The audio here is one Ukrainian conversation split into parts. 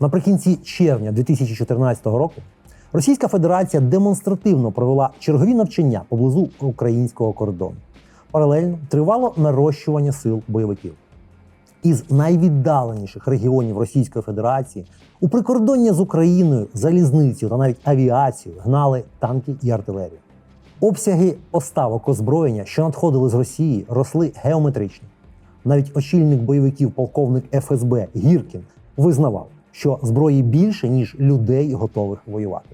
Наприкінці червня 2014 року Російська Федерація демонстративно провела чергові навчання поблизу українського кордону. Паралельно тривало нарощування сил бойовиків. Із найвіддаленіших регіонів Російської Федерації у прикордоння з Україною, залізницю та навіть авіацію гнали танки і артилерію. Обсяги поставок озброєння, що надходили з Росії, росли геометрично. Навіть очільник бойовиків, полковник ФСБ Гіркін, визнавав, що зброї більше, ніж людей готових воювати.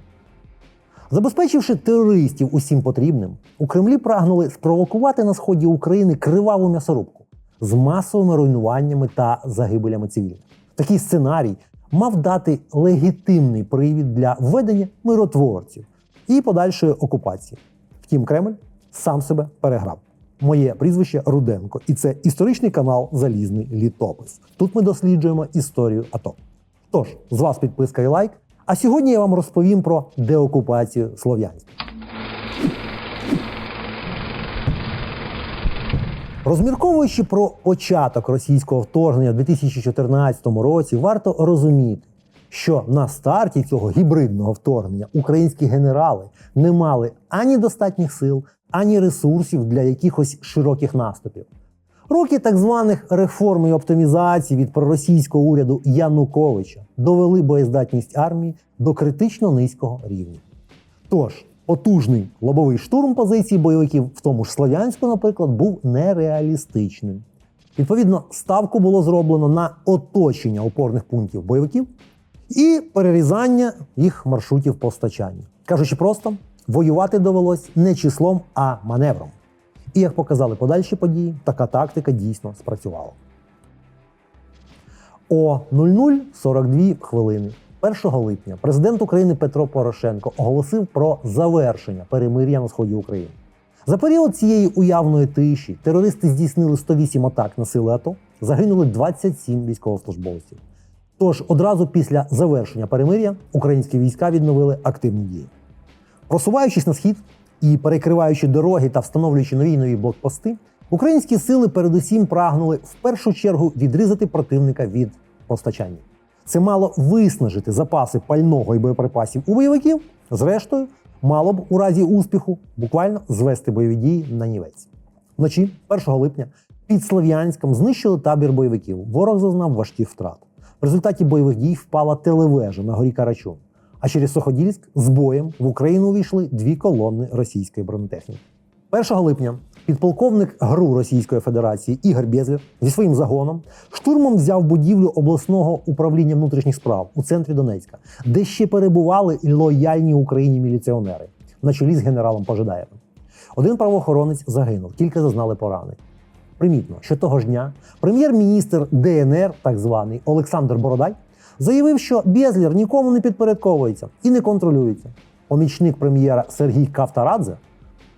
Забезпечивши терористів усім потрібним, у Кремлі прагнули спровокувати на сході України криваву м'ясорубку з масовими руйнуваннями та загибелями цивільних. Такий сценарій мав дати легітимний привід для введення миротворців і подальшої окупації. Втім, Кремль сам себе переграв. Моє прізвище Руденко, і це історичний канал Залізний літопис. Тут ми досліджуємо історію АТО. Тож, з вас підписка і лайк. А сьогодні я вам розповім про деокупацію Слов'янська. Розмірковуючи про початок російського вторгнення в 2014 році, варто розуміти, що на старті цього гібридного вторгнення українські генерали не мали ані достатніх сил, ані ресурсів для якихось широких наступів. Роки так званих реформ і оптимізації від проросійського уряду Януковича довели боєздатність армії до критично низького рівня. Тож, потужний лобовий штурм позицій бойовиків, в тому ж Слов'янську, наприклад, був нереалістичним. Відповідно, ставку було зроблено на оточення опорних пунктів бойовиків і перерізання їх маршрутів постачання. Кажучи просто, воювати довелось не числом, а маневром. І як показали подальші події, така тактика дійсно спрацювала. О 00.42 хвилини 1 липня президент України Петро Порошенко оголосив про завершення перемир'я на сході України. За період цієї уявної тиші терористи здійснили 108 атак на сили АТО, загинули 27 військовослужбовців. Тож одразу після завершення перемир'я українські війська відновили активні дії. Просуваючись на схід і перекриваючи дороги та встановлюючи нові нові блокпости, українські сили передусім прагнули в першу чергу відрізати противника від постачання. Це мало виснажити запаси пального і боєприпасів у бойовиків. Зрештою, мало б у разі успіху буквально звести бойові дії на нівець. Вночі, 1 липня, під Слов'янськом знищили табір бойовиків. Ворог зазнав важких втрат. В результаті бойових дій впала телевежа на горі Карачун. А через Суходільськ з боєм в Україну увійшли дві колони російської бронетехніки. 1 липня підполковник ГРУ Російської Федерації Ігор Безлєв зі своїм загоном штурмом взяв будівлю обласного управління внутрішніх справ у центрі Донецька, де ще перебували лояльні Україні міліціонери на чолі з генералом Пожидаєвим. Один правоохоронець загинув, кілька зазнали поранень. Примітно, що того ж дня прем'єр-міністр ДНР, так званий Олександр Бородай, заявив, що Безлєр нікому не підпорядковується і не контролюється. Помічник прем'єра Сергій Кавтарадзе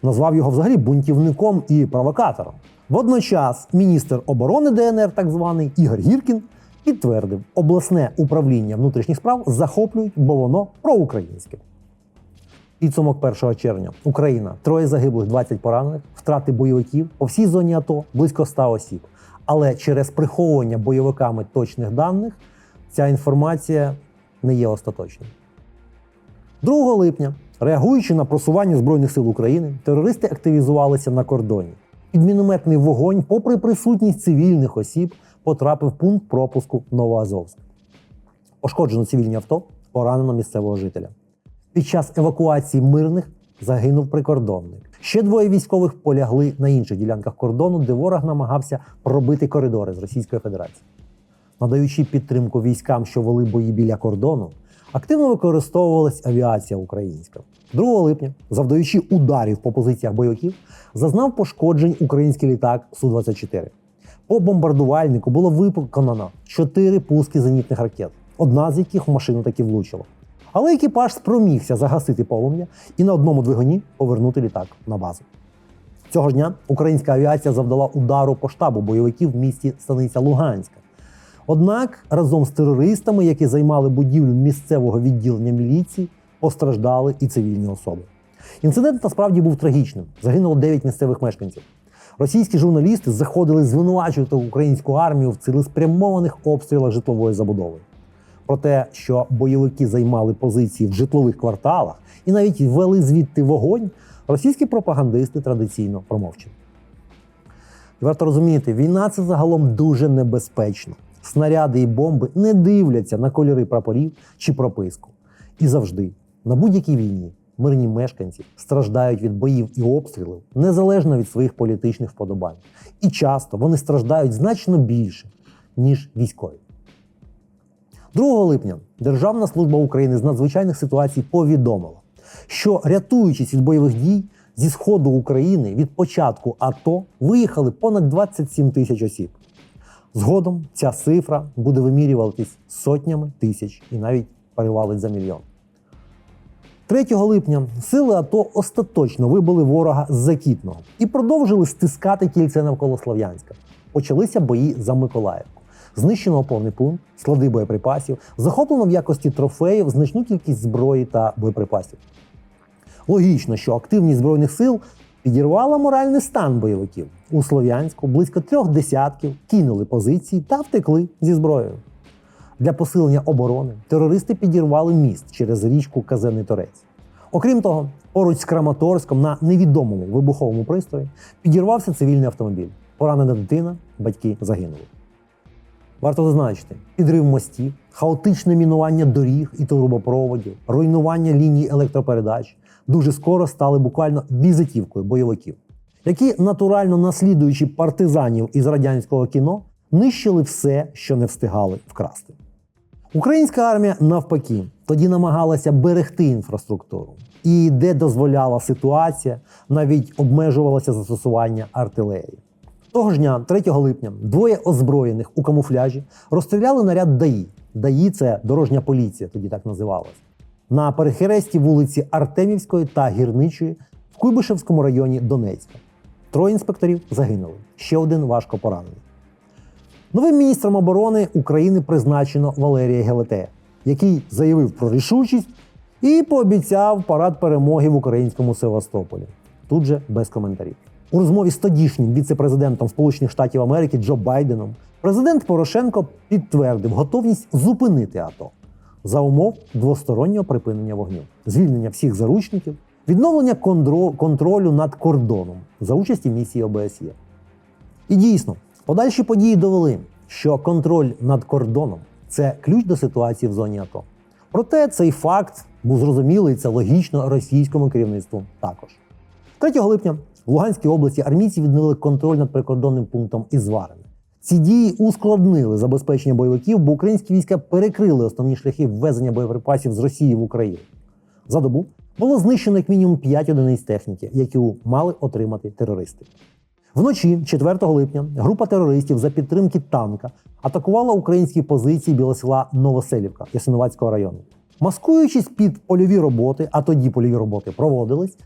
назвав його взагалі бунтівником і провокатором. Водночас міністр оборони ДНР, так званий Ігор Гіркін, підтвердив, обласне управління внутрішніх справ захоплюють, бо воно проукраїнське. Підсумок 1 червня. Україна. Троє загиблих, 20 поранених, втрати бойовиків по всій зоні АТО близько 100 осіб. Але через приховування бойовиками точних даних ця інформація не є остаточною. 2 липня, реагуючи на просування Збройних сил України, терористи активізувалися на кордоні. Під мінометний вогонь, попри присутність цивільних осіб, потрапив пункт пропуску Новоазовськ. Пошкоджено цивільні авто, поранено місцевого жителя. Під час евакуації мирних загинув прикордонник. Ще двоє військових полягли на інших ділянках кордону, де ворог намагався пробити коридори з Російської Федерації. Надаючи підтримку військам, що вели бої біля кордону, активно використовувалась авіація українська. 2 липня, завдаючи ударів по позиціях бойовиків, зазнав пошкоджень український літак Су-24. По бомбардувальнику було виконано 4 пуски зенітних ракет, одна з яких в машину таки влучила. Але екіпаж спромігся загасити полум'я і на одному двигуні повернути літак на базу. Цього ж дня українська авіація завдала удару по штабу бойовиків в місті Станиця Луганська. Однак разом з терористами, які займали будівлю місцевого відділення міліції, постраждали і цивільні особи. Інцидент насправді був трагічним. Загинуло 9 місцевих мешканців. Російські журналісти заходили звинувачувати українську армію в цілеспрямованих обстрілах житлової забудови. Про те, що бойовики займали позиції в житлових кварталах і навіть ввели звідти вогонь, російські пропагандисти традиційно промовчали. Варто розуміти, війна це загалом дуже небезпечно. Снаряди і бомби не дивляться на кольори прапорів чи прописку. І завжди, на будь-якій війні, мирні мешканці страждають від боїв і обстрілів незалежно від своїх політичних вподобань. І часто вони страждають значно більше, ніж військові. 2 липня Державна служба України з надзвичайних ситуацій повідомила, що рятуючись від бойових дій зі сходу України від початку АТО виїхали понад 27 тисяч осіб. Згодом ця цифра буде вимірюватись сотнями тисяч і навіть перевалить за мільйон. 3 липня сили АТО остаточно вибили ворога з Закітного і продовжили стискати кільце навколо Слов'янська. Почалися бої за Миколаївку. Знищено опорний пункт, склади боєприпасів, захоплено в якості трофеїв значну кількість зброї та боєприпасів. Логічно, що активність збройних сил підірвала моральний стан бойовиків. У Слов'янську близько трьох десятків кинули позиції та втекли зі зброєю. Для посилення оборони терористи підірвали міст через річку Казенний Торець. Окрім того, поруч з Краматорськом на невідомому вибуховому пристрої підірвався цивільний автомобіль. Поранена дитина, батьки загинули. Варто зазначити, підрив мостів, хаотичне мінування доріг і трубопроводів, руйнування ліній електропередач дуже скоро стали буквально візитівкою бойовиків, які, натурально наслідуючи партизанів із радянського кіно, нищили все, що не встигали вкрасти. Українська армія, навпаки, тоді намагалася берегти інфраструктуру. І де дозволяла ситуація, навіть обмежувалося застосування артилерії. Того ж дня, 3 липня, двоє озброєних у камуфляжі розстріляли наряд ДАІ. ДАІ це дорожня поліція, тоді так називалась. На перехресті вулиці Артемівської та Гірничої в Куйбишевському районі Донецька. Троє інспекторів загинули, ще один важко поранений. Новим міністром оборони України призначено Валерія Гелетея, який заявив про рішучість і пообіцяв парад перемоги в українському Севастополі. Тут же без коментарів. У розмові з тодішнім віце-президентом Сполучених Штатів Америки Джо Байденом президент Порошенко підтвердив готовність зупинити АТО за умов двостороннього припинення вогню, звільнення всіх заручників, відновлення контролю над кордоном за участі місії ОБСЄ. І дійсно, подальші події довели, що контроль над кордоном це ключ до ситуації в зоні АТО. Проте цей факт був зрозумілий, це логічно російському керівництву також. 3 липня в Луганській області армійці відновили контроль над прикордонним пунктом Ізварине. Ці дії ускладнили забезпечення бойовиків, бо українські війська перекрили основні шляхи ввезення боєприпасів з Росії в Україну. За добу було знищено як мінімум 5 одиниць техніки, які мали отримати терористи. Вночі, 4 липня, група терористів за підтримки танка атакувала українські позиції біля села Новоселівка Ясиновацького району. Маскуючись під польові роботи, а тоді польові роботи проводились,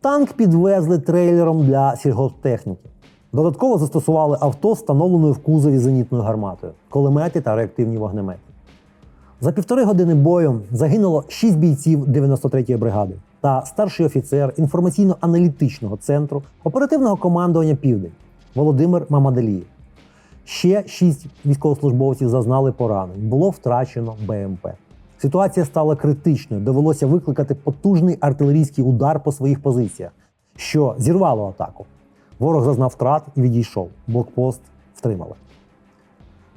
танк підвезли трейлером для сільгосптехніки. Додатково застосували авто, встановленою в кузові зенітною гарматою, кулемети та реактивні вогнемети. За півтори години бою загинуло 6 бійців 93-ї бригади та старший офіцер інформаційно-аналітичного центру оперативного командування Південь Володимир Мамадалієв. Ще 6 військовослужбовців зазнали поранень. Було втрачено БМП. Ситуація стала критичною. Довелося викликати потужний артилерійський удар по своїх позиціях, що зірвало атаку. Ворог зазнав втрат і відійшов. Блокпост втримали.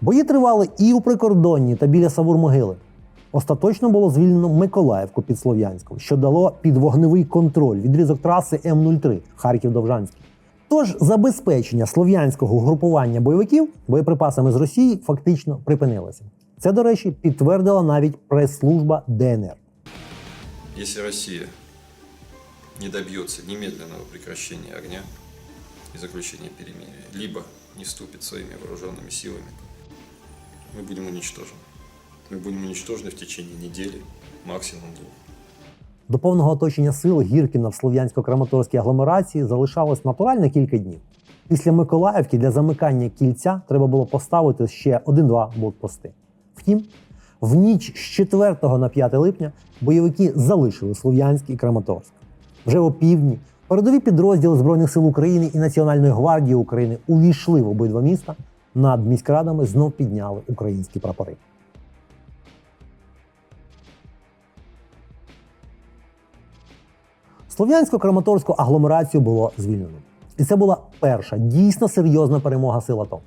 Бої тривали і у прикордонні та біля Савур-Могили. Остаточно було звільнено Миколаївку під Слов'янськом, що дало під вогневий контроль відрізок траси М03 Харків-Довжанський. Тож забезпечення слов'янського угрупування бойовиків боєприпасами з Росії фактично припинилося. Це, до речі, підтвердила навіть прес-служба ДНР. Если Россия не добьется немедленного прекращения огня и заключения перемирия, либо не вступит своими вооруженными силами, мы будем уничтожены. Мы будем уничтожены в течение недели, максимум двух. До повного оточення сил Гіркіна в слов'янсько-краматорській агломерації залишалось натурально кілька днів. Після Миколаївки для замикання кільця треба було поставити ще один-два блокпости. Втім, в ніч з 4 на 5 липня бойовики залишили Слов'янськ і Краматорськ. Вже опівдні Передові підрозділи Збройних сил України і Національної гвардії України увійшли в обидва міста. Над міськрадами знов підняли українські прапори. Слов'янсько-Краматорську агломерацію було звільнено. І це була перша дійсно серйозна перемога сил АТО.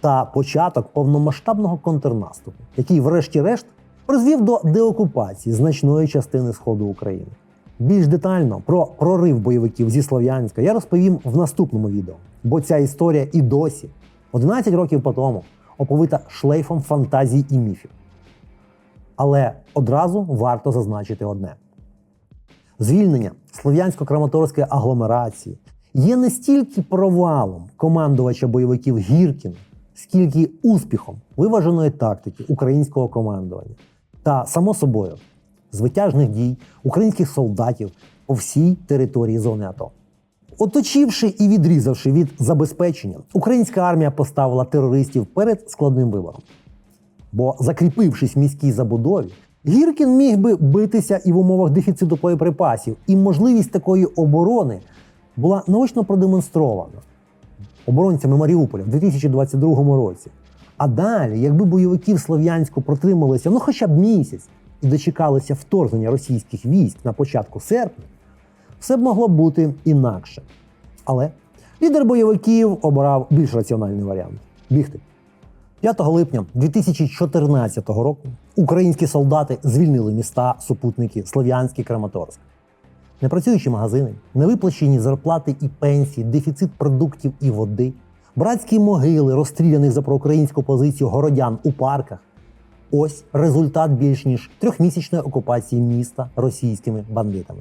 Та початок повномасштабного контрнаступу, який, врешті-решт, призвів до деокупації значної частини Сходу України. Більш детально про прорив бойовиків зі Слов'янська я розповім в наступному відео, бо ця історія і досі, 11 років по тому, оповита шлейфом фантазій і міфів. Але одразу варто зазначити одне: звільнення слов'янсько-краматорської агломерації є не стільки провалом командувача бойовиків Гіркіна, скільки успіхом виваженої тактики українського командування та, само собою, звитяжних дій українських солдатів по всій території зони АТО. Оточивши і відрізавши від забезпечення, українська армія поставила терористів перед складним вибором. Бо, закріпившись в міській забудові, Гіркін міг би битися і в умовах дефіциту боєприпасів, і можливість такої оборони була наочно продемонстрована оборонцями Маріуполя в 2022 році. А далі, якби бойовики в Слов'янську протрималися ну хоча б місяць і дочекалися вторгнення російських військ на початку серпня, все б могло бути інакше. Але лідер бойовиків обрав більш раціональний варіант бігти. 5 липня 2014 року українські солдати звільнили міста супутники Слов'янськ і Краматорськ. Непрацюючі магазини, невиплачені зарплати і пенсії, дефіцит продуктів і води, братські могили розстріляних за проукраїнську позицію городян у парках. Ось результат більш ніж трьохмісячної окупації міста російськими бандитами.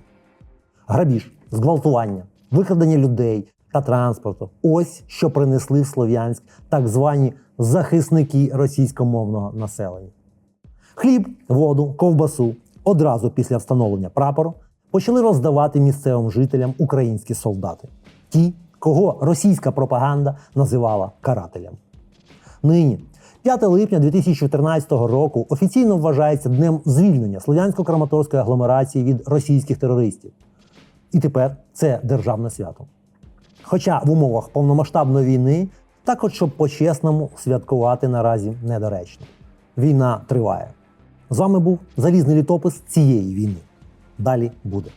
Грабіж, зґвалтування, викрадення людей та транспорту. Ось що принесли в Слов'янськ так звані захисники російськомовного населення. Хліб, воду, ковбасу одразу після встановлення прапору почали роздавати місцевим жителям українські солдати, ті, кого російська пропаганда називала карателям. Нині, 5 липня 2014 року, офіційно вважається днем звільнення слов'янсько-краматорської агломерації від російських терористів. І тепер це державне свято. Хоча в умовах повномасштабної війни так от щоб по-чесному святкувати наразі недоречно. Війна триває. З вами був залізний літопис цієї війни. Далі буде.